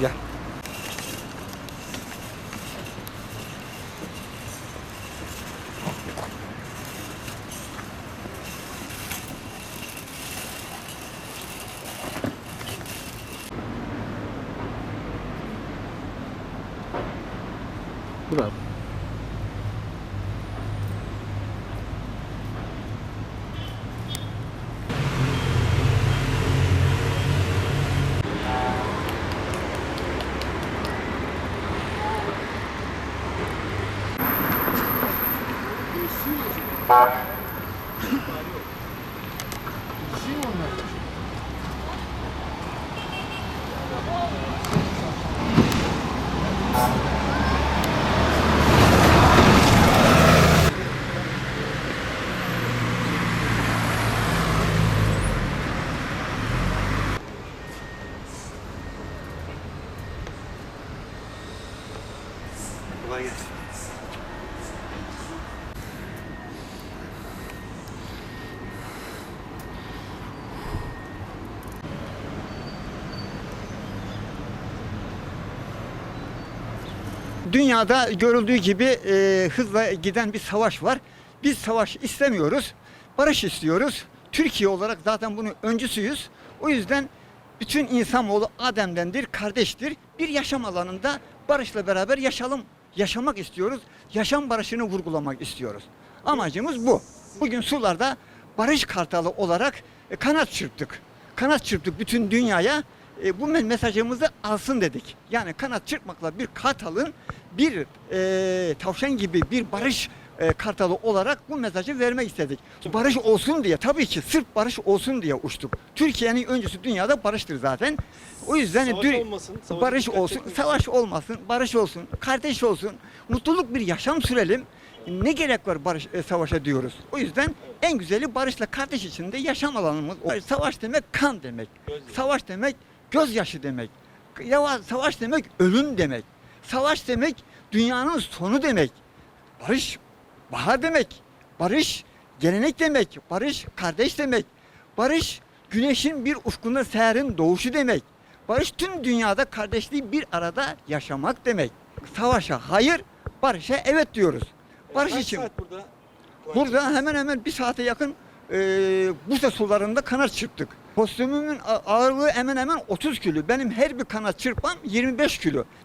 Ja. Genau. Kolay gelsin. Dünyada görüldüğü gibi e, hızla giden bir savaş var. Biz savaş istemiyoruz. Barış istiyoruz. Türkiye olarak zaten bunun öncüsüyüz. O yüzden bütün insanoğlu Adem'dendir, kardeştir. Bir yaşam alanında barışla beraber yaşalım, yaşamak istiyoruz. Yaşam barışını vurgulamak istiyoruz. Amacımız bu. Bugün sularda barış kartalı olarak e, kanat çırptık. Kanat çırptık bütün dünyaya. E, bu me- mesajımızı alsın dedik. Yani kanat çırpmakla bir kartalın bir e, tavşan gibi bir barış e, kartalı olarak bu mesajı vermek istedik. Barış olsun diye tabii ki sırf barış olsun diye uçtuk. Türkiye'nin öncüsü dünyada barıştır zaten. O yüzden Savaş dü- olmasın, savaşa barış olsun, savaş olmasın, barış olsun, kardeş olsun, mutluluk bir yaşam sürelim. Ne gerek var barış e, savaşa diyoruz. O yüzden en güzeli barışla kardeş içinde yaşam alanımız. Savaş demek kan demek. Savaş demek gözyaşı demek. Savaş demek ölüm demek. Savaş demek dünyanın sonu demek. Barış bahar demek. Barış gelenek demek. Barış kardeş demek. Barış güneşin bir ufkunda seherin doğuşu demek. Barış tüm dünyada kardeşliği bir arada yaşamak demek. Savaşa hayır, barışa evet diyoruz. Barış Kaç için. saat burada? Burada hemen hemen bir saate yakın e, Bursa sularında kanat çırptık. Kostümümün ağırlığı hemen hemen 30 kilo. Benim her bir kanat çırpmam 25 kilo.